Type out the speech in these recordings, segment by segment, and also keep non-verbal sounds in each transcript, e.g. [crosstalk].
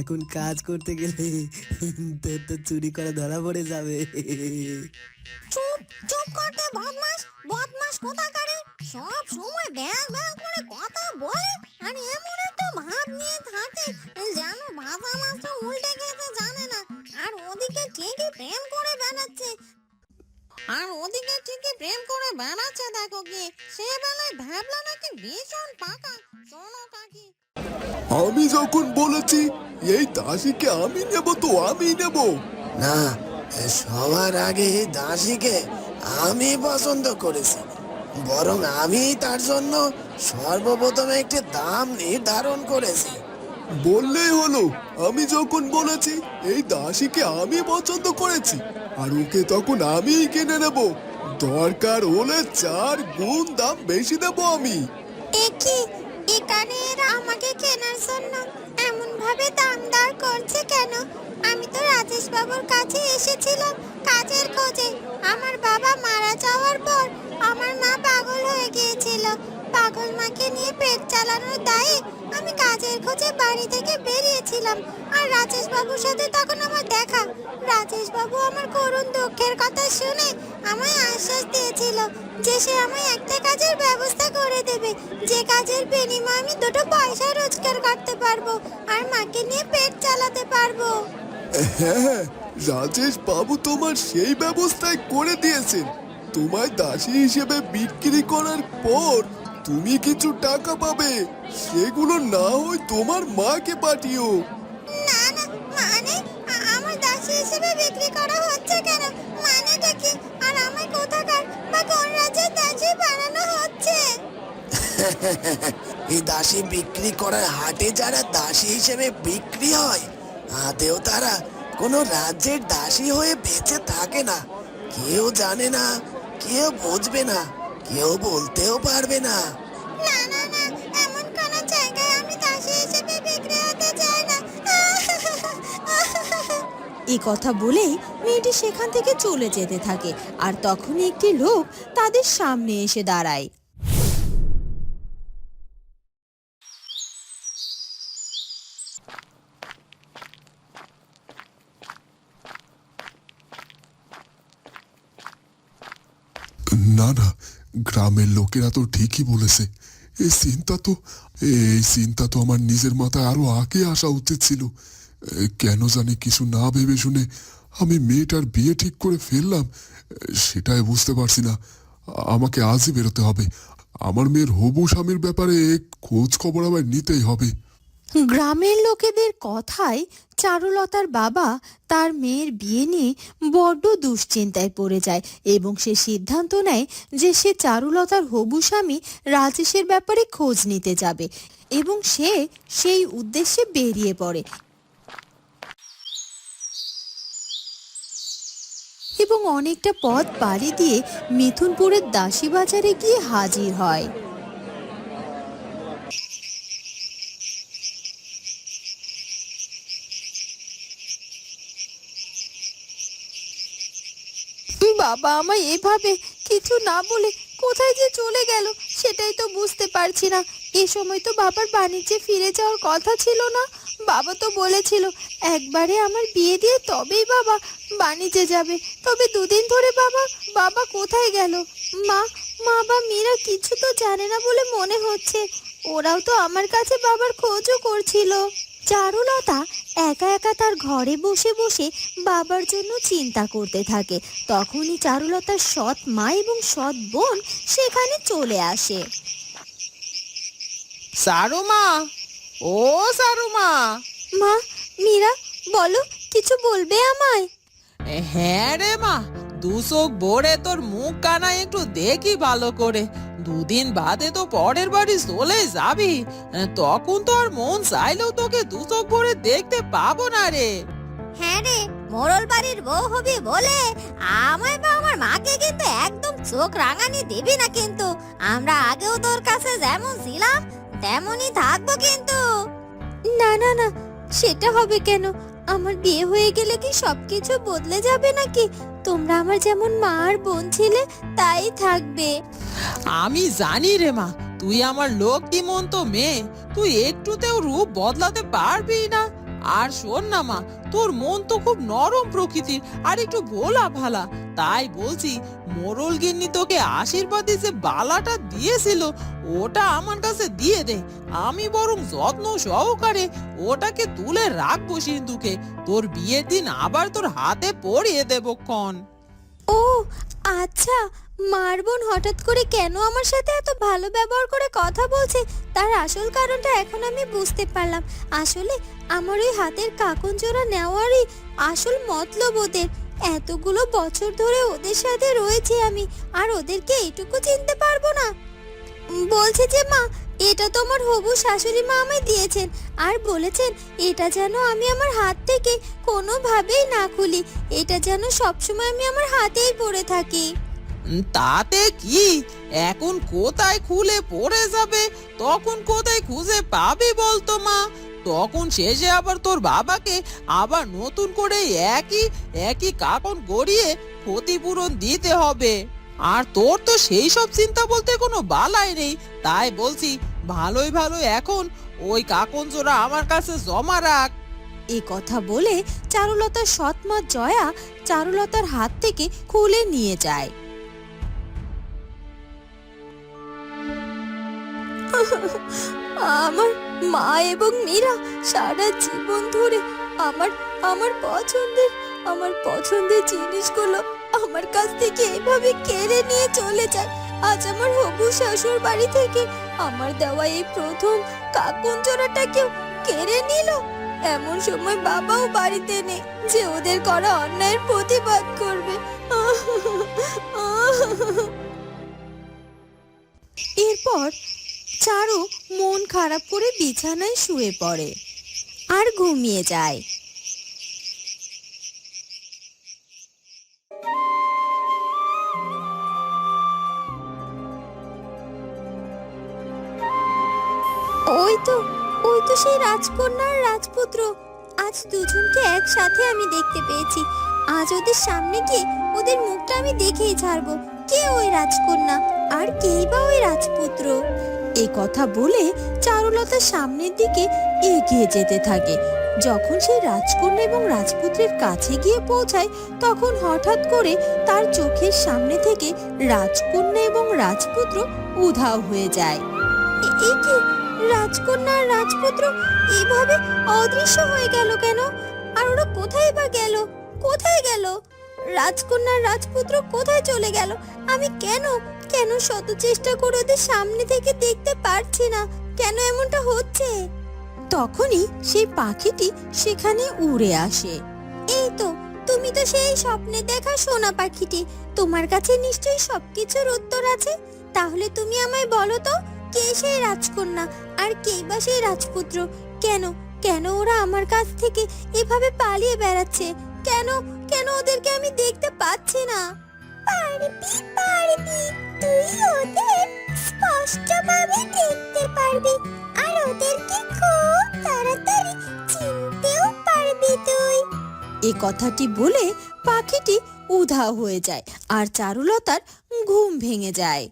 এখন কাজ করতে গেলে তোর তো চুরি করে ধরা পড়ে যাবে। চুপ চুপ করতে বদমাস বদমাস কোথাকারে? সব সময় ব্যাং ব্যাং করে কথা বলে, আর এমন একটা ভাব নিয়ে থাকে যেন ভাজা মাছটা উল্টে খেতে জানে না। আর ওদিকে ঠিকই প্রেম করে বেড়াচ্ছে। আর ওদিকে ঠিকই প্রেম করে বেড়াচ্ছে, দেখো কি? সে বেলায় ভাবলা নাকি ভীষণ পাকা। শোনো কাকি আমি যখন বলেছি এই দাসীকে আমি নেব তো আমি নেব। না সবার আগে এই দাসীকে আমি পছন্দ করেছি। বরং আমি তার জন্য সর্বপ্রথম একটি দাম নির্ধারণ করেছি। বললেই হলো আমি যখন বলেছি এই দাসীকে আমি পছন্দ করেছি আর ওকে তখন আমিই কিনে নেব। দরকার হলে চার গুণ দাম বেশি দেবো আমি। একি এখানে আমাকে কেনার জন্য এমন ভাবে দাম দর করছে কেন? আমি তো রাজেশ বাবুর কাছে এসেছিলাম কাজের খোঁজে। আমার বাবা মারা যাওয়ার পর আমার মা পাগল হয়ে গিয়েছিল। পাগল মাকে নিয়ে পেট চালানোর দায়ে আমি কাজের খোঁজে বাড়ি থেকে বেরিয়েছিলাম। আর রাজেশ বাবুর সাথে তখন আমার দেখা। রাজেশ বাবু আমার করুণ দুঃখের কথা শুনে আমায় আশ্বাস দিয়েছিল যে সে আমায় একটা কাজের ব্যবস্থা করে দেবে। যে কাজের বিনিময়ে আমি দুটো পয়সা রোজগার করতে পারব আর মাকে নিয়ে পেট চালাতে পারব। হ্যাঁ রাজেশ বাবু তোমার সেই ব্যবস্থায় করে দিয়েছেন। তোমায় দাসী হিসেবে বিক্রি করার পর তুমি কিছু টাকা পাবে। সেগুলো না হয় তোমার মাকে পাঠিও। না না মানে আমার দাসী হিসেবে বিক্রি করা হচ্ছে কেন? মানেটা কি? আর আমায় কোথাকার বা কোন রাজ্যের দাসী বানানো হচ্ছে? [laughs] এই দাসী বিক্রি করার হাটে যারা দাসী হিসেবে বিক্রি হয় আদেও তারা কোনো রাজ্যের দাসী হয়ে বেঁচে থাকে না। কেউ জানে না কেউ বুঝবে না। কেউ বলতেও পারবে না। না না না এমন কোন জায়গায় আমি দাসী হিসেবে বিক্রি হতে চাই না। এই কথা বলেই মেয়েটি সেখান থেকে চলে যেতে থাকে আর তখনই একটি লোক তাদের সামনে এসে দাঁড়ায়। না না গ্রামের লোকেরা তো ঠিকই বলেছে। এই চিন্তা তো, এই চিন্তা তো আমার নিজের মাথায় আরও আগে আসা উচিত ছিল। কেন জানি কিছু না ভেবে শুনে আমি মেয়েটার বিয়ে ঠিক করে ফেললাম, সেটাই বুঝতে পারছি না। আমাকে আজই বেরোতে হবে। আমার মেয়ের হবু স্বামীর ব্যাপারে খোঁজ খবর আমায় নিতেই হবে। গ্রামের লোকেদের কথায় চারুলতার বাবা তার মেয়ের বিয়ে নিয়ে বড্ড দুশ্চিন্তায় পড়ে যায় এবং সে সিদ্ধান্ত নেয় যে সে চারুলতার হবু স্বামী রাজেশের ব্যাপারে খোঁজ নিতে যাবে এবং সে সেই উদ্দেশ্যে বেরিয়ে পড়ে। এবং অনেকটা পথ পাড়ি দিয়ে মিথুনপুরের দাসী বাজারে গিয়ে হাজির হয়। বাবা আমায় এভাবে কিছু না বলে কোথায় যে চলে গেল সেটাই তো বুঝতে পারছি না। এ সময় তো বাবার বাণিজ্যে ফিরে যাওয়ার কথা ছিল না। বাবা তো বলেছিল, একবারে আমার বিয়ে দিয়ে তবেই বাবা বাণিজ্যে যাবে। তবে দুদিন ধরে বাবা বাবা কোথায় গেল? মা মা বা মীরা কিছু তো জানে না বলে মনে হচ্ছে। ওরাও তো আমার কাছে বাবার খোঁজও করছিল। চারুলতা একা একা তার ঘরে বসে বসে বাবার জন্য চিন্তা করতে থাকে। তখনই চারুলতার সৎ মা এবং সৎ বোন সেখানে চলে আসে। সারুমা ও সারুমা। মা মীরা বলো কিছু বলবে আমায়? হ্যাঁ রে মা দুশোক ভরে তোর মুখ কানা একটু দেখি ভালো করে। দুদিন বাদে তো পরের বাড়ি চলে যাবি। তখন তো আর মন চাইলেও তোকে দুশোক ভরে দেখতে পাবো না রে। হ্যাঁ রে মোড়ল বাড়ির বউ হবি বলে আমায় বা আমার মাকে কিন্তু একদম চোখ রাঙানি দিবি না কিন্তু। আমরা আগেও তোর কাছে যেমন ছিলাম তেমনই থাকব কিন্তু। না না না সেটা হবে কেন? আমার বিয়ে হয়ে গেলে কি সবকিছু বদলে যাবে নাকি? তোমরা আমার যেমন মা আর বোন ছিলে, তাই থাকবে। আমি জানি রে মা, তুই আমার লোক দিমন্ত মেয়ে। তুই একটুতেও রূপ বদলাতে পারবি না। আর শোন না মা, তোর মন তো খুব নরম প্রকৃতির আর একটু ভোলা ভালা। তাই বলছি, মোরল গিন্নি তোকে আশীর্বাদে যে বালাটা দিয়েছিল, ওটা আমার কাছে দিয়ে দে। আমি বরং যত্ন সহকারে ওটাকে তুলে রাখব সিন্ধুকে। তোর বিয়ের দিন আবার তোর হাতে পরিয়ে দেবো ক্ষণ। ও আচ্ছা মার বোন হঠাৎ করে কেন আমার সাথে এত ভালো ব্যবহার করে কথা বলছে? তার আসল কারণটা এখন আমি বুঝতে পারলাম। আসলে আমার ওই হাতের কাকন জোড়া নেওয়ারই আসল মতলব ওদের। এতগুলো বছর ধরে ওদের সাথে রয়েছি আমি, আর ওদেরকে এইটুকু চিনতে পারব না। বলছে যে, মা, এটা তো আমার হবু শাশুড়ি মা আমায় দিয়েছেন, আর বলেছেন এটা যেন আমি আমার হাত থেকে কোনোভাবেই না খুলি। এটা যেন সবসময় আমি আমার হাতেই পড়ে থাকি। তাতে কি? এখন কোথায় খুলে পড়ে যাবে? তখন কোথায় খুঁজে পাবি বলতো মা? তখন শেষে আবার তোর বাবাকে আবার নতুন করে একই একই কাকন গড়িয়ে ক্ষতিপূরণ দিতে হবে। আর তোর তো সেই সব চিন্তা বলতে কোনো বালাই নেই। তাই বলছি, ভালোই ভালো এখন ওই কাকন জোড়া আমার কাছে জমা রাখ। এ কথা বলে চারুলতার সৎমা জয়া চারুলতার হাত থেকে খুলে নিয়ে যায়। আমার মা এবং মীরা সারা জীবন ধরে আমার আমার পছন্দের আমার পছন্দের জিনিসগুলো আমার কাছ থেকে এভাবে কেড়ে নিয়ে চলে যায়। আজ আমার হবু শ্বশুর বাড়ি থেকে আমার দেওয়া এই প্রথম কাকুন জোড়াটাকেও কেড়ে নিল। এমন সময় বাবাও বাড়িতে নেই যে ওদের করা অন্যায়ের প্রতিবাদ করবে। এরপর চারু মন খারাপ করে বিছানায় শুয়ে পড়ে আর ঘুমিয়ে যায়। ওই তো ওই তো সেই রাজকন্যা আর রাজপুত্র। আজ দুজনকে একসাথে আমি দেখতে পেয়েছি। আজ ওদের সামনে গিয়ে ওদের মুখটা আমি দেখেই ছাড়বো কে ওই রাজকন্যা আর কেই বা ওই রাজপুত্র। এই কথা বলে চারুলতা সামনের দিকে এগিয়ে যেতে থাকে। যখন সে রাজকন্যা এবং রাজপুত্রের কাছে গিয়ে পৌঁছায়, তখন হঠাৎ করে তার চোখের সামনে থেকে রাজকন্যা এবং রাজপুত্র উধাও হয়ে যায়। এ- রাজকন্যা আর রাজপুত্র এইভাবে অদৃশ্য হয়ে গেল কেন? আর ওরা কোথায় বা গেল? কোথায় গেল? রাজকন্যা আর রাজপুত্র কোথায় চলে গেল? আমি কেন কেন শত চেষ্টা করে ওদের সামনে থেকে দেখতে পারছি না? কেন এমনটা হচ্ছে? তখনই সেই পাখিটি সেখানে উড়ে আসে। এই তো, তুমি তো সেই স্বপ্নে দেখা সোনা পাখিটি। তোমার কাছে নিশ্চয়ই সবকিছুর উত্তর আছে। তাহলে তুমি আমায় বলো তো কে সেই রাজকন্যা? আর কে বা সেই রাজপুত্র? কেন কেন ওরা আমার কাছ থেকে এভাবে পালিয়ে বেড়াচ্ছে? কেন কেন ওদেরকে আমি দেখতে পাচ্ছি না? পারবি পারবি। তুই ওদের স্পষ্টভাবে দেখতে পারবি। আর ওদেরকে খুব তাড়াতাড়ি চিনতেও পারবি তুই। এ কথাটি বলে পাখিটি উধাও হয়ে যায় আর চারুলতার ঘুম ভেঙে যায়।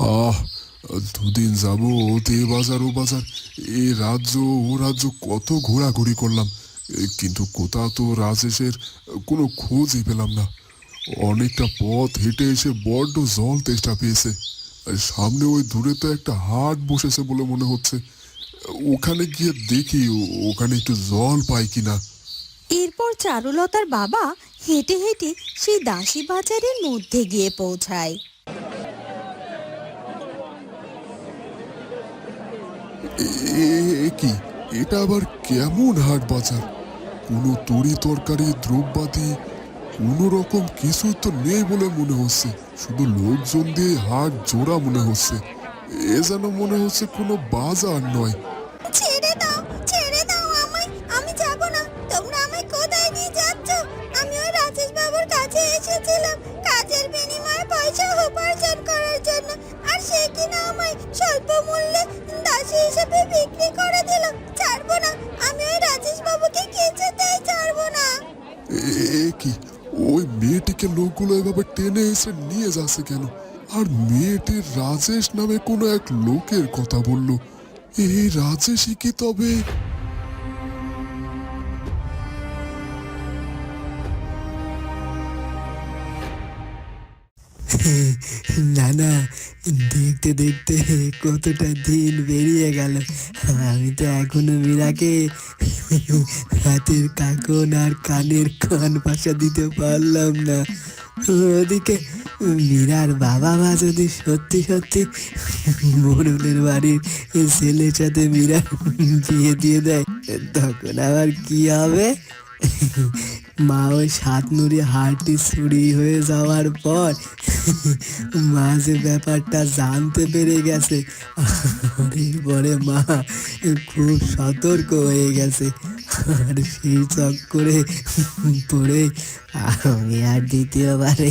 আহ, দুদিন যাব তে বাজার, ও বাজার। এ রাজ্য, ও রাজ্য কত ঘোরাঘুরি করলাম। কিন্তু কোথাও তো রাজেশের কোনো খোঁজই পেলাম না। অনেকটা পথ হেঁটে এসে বড্ড জল তেষ্টা পেয়েছে। সামনে ওই দূরে তো একটা হাট বসেছে বলে মনে হচ্ছে। ওখানে গিয়ে দেখি ওখানে একটু জল পাই কিনা। এরপর চারুলতার বাবা হেঁটে হেঁটে সেই দাসী বাজারের মধ্যে গিয়ে পৌঁছায় এ- এ কি? এটা আবার কেমন হাট বাজার? কোনো তরি তরকারি, দ্রব্যাদি, কোনো রকম কিছু তো নেই বলে মনে হচ্ছে। শুধু লোকজন দিয়ে হাট জোড়া মনে হচ্ছে। এ যেন মনে হচ্ছে কোনো বাজার নয়। কাজের বিনিময়ে পয়সা উপার্জন করার জন্য। সে কিনা আমায় স্বল্প মূল্যে দাসী হিসেবে বিক্রি করে দিল। ছাড়বো না। আমি ওই রাজেশ বাবুকে কিছুতেই ছাড়বো না। এ- কি? ওই মেয়েটিকে লোকগুলো এভাবে টেনে এসে নিয়ে যাচ্ছে কেন? আর মেয়েটির রাজেশ নামে কোনো এক লোকের কথা বলল। এই রাজেশই কি তবে না না দেখতে দেখতে কতটা দিন বেরিয়ে গেল। আমি তো এখনও মীরাকে হাতের কাকন আর কানের কান পাশা দিতে পারলাম না। ওদিকে মীরার বাবা মা যদি সত্যি সত্যি মোরলের বাড়ির ছেলের সাথে মীরা বিয়ে দিয়ে দেয়, তখন আবার কি হবে? মা ওই সাত নুড়ি হাড়টি চুরি হয়ে যাওয়ার পর মা যে ব্যাপারটা জানতে পেরে গেছে পরে মা, খুব সতর্ক হয়ে গেছে। আর সেই চক্করে পড়ে আমি আর দ্বিতীয়বারে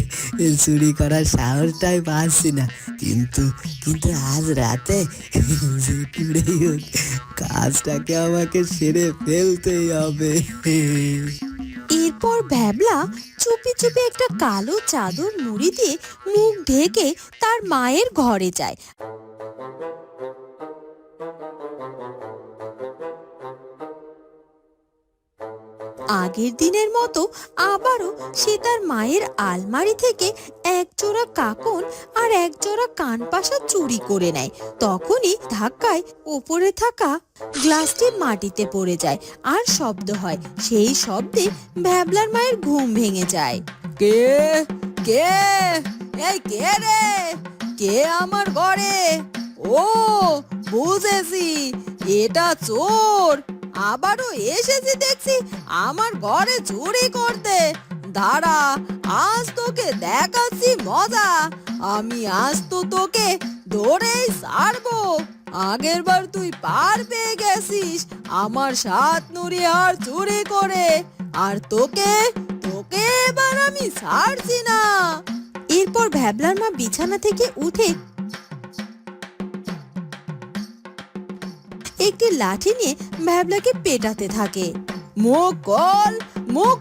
চুরি করার সাহসটাই পাচ্ছি না। কিন্তু কিন্তু আজ রাতে যে কাজটাকে আমাকে সেরে ফেলতেই হবে। এরপর ভ্যাবলা চুপি চুপি একটা কালো চাদর মুড়ি দিয়ে মুখ ঢেকে তার মায়ের ঘরে যায়। আগের দিনের মতো আবারও সে তার মায়ের আলমারি থেকে এক জোড়া কাকন আর এক জোড়া কানপাশা চুরি করে নেয়। তখনই ধাক্কায় ওপরে থাকা গ্লাসটি মাটিতে পড়ে যায় আর শব্দ হয়। সেই শব্দে ভ্যাবলার মায়ের ঘুম ভেঙে যায়। কে? কে? এই কে রে? কে আমার ঘরে? ও, বুঝেছি। এটা চোর। আবারও এসেছি দেখছি, আমার ঘরে চুরি করতে। দাঁড়া, আজ তোকে দেখাচ্ছি মজা। আমি আজ তো তোকে ধরেই ছাড়বো। আগের বার তুই পার পেয়ে গেছিস, আমার সাত নুড়ি আর চুরি করে। আর তোকে তোকে এবার আমি ছাড়ছি না। এরপর ভ্যাবলার মা বিছানা থেকে উঠে একটি লাঠি নিয়ে ভ্যাবলাকে পেটাতে থাকে। মুখ কল মুখ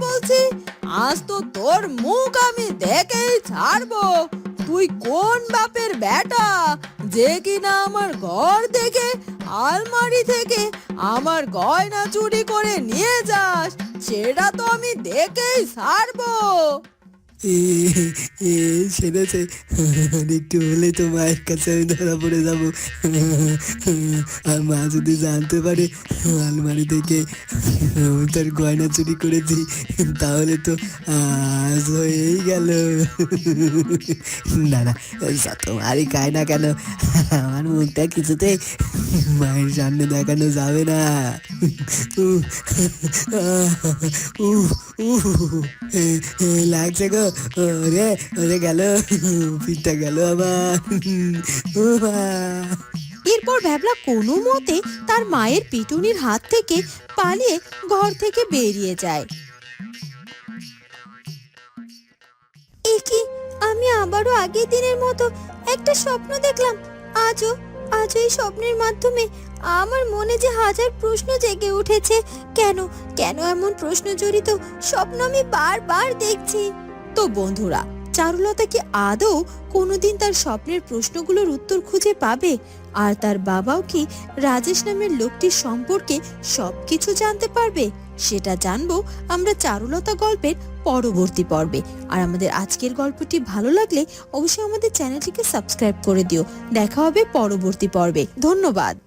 বলছি, আজ তো তোর মুখ আমি দেখেই ছাড়বো। তুই কোন বাপের বেটা? যে কিনা আমার ঘর থেকে, আলমারি থেকে আমার গয়না চুরি করে নিয়ে যাস, সেটা তো আমি দেখেই ছাড়বো। সেরেছে একটু হলে তো মায়ের কাছে আমি ধরা পড়ে যাব। আর মা যদি জানতে পারে, আলমারি থেকে তার গয়না চুরি করেছি, তাহলে তো আজ হয়েই গেল। না না যত মারি খায় না কেন? আমার মুখটা কিছুতে মায়ের সামনে দেখানো যাবে না। লাগছে গো। ওরে ওরে গেল, পিঠটা গেল আবার। এরপর ভ্যাবলা কোনো মতে তার মায়ের পিটুনির হাত থেকে পালিয়ে ঘর থেকে বেরিয়ে যায়। কি আমি আবারও আগের দিনের মতো একটা স্বপ্ন দেখলাম। আজও আজও এই স্বপ্নের মাধ্যমে আমার মনে যে হাজার প্রশ্ন জেগে উঠেছে। কেন কেন এমন প্রশ্ন জড়িত স্বপ্ন আমি বারবার দেখছি? তো বন্ধুরা, চারুলতা কি আদৌ কোনোদিন তার স্বপ্নের প্রশ্নগুলোর উত্তর খুঁজে পাবে? আর তার বাবাও কি রাজেশ নামের লোকটির সম্পর্কে সব কিছু জানতে পারবে? সেটা জানব আমরা চারুলতা গল্পের পরবর্তী পর্বে। আর আমাদের আজকের গল্পটি ভালো লাগলে অবশ্যই আমাদের চ্যানেলটিকে সাবস্ক্রাইব করে দিও। দেখা হবে পরবর্তী পর্বে। ধন্যবাদ।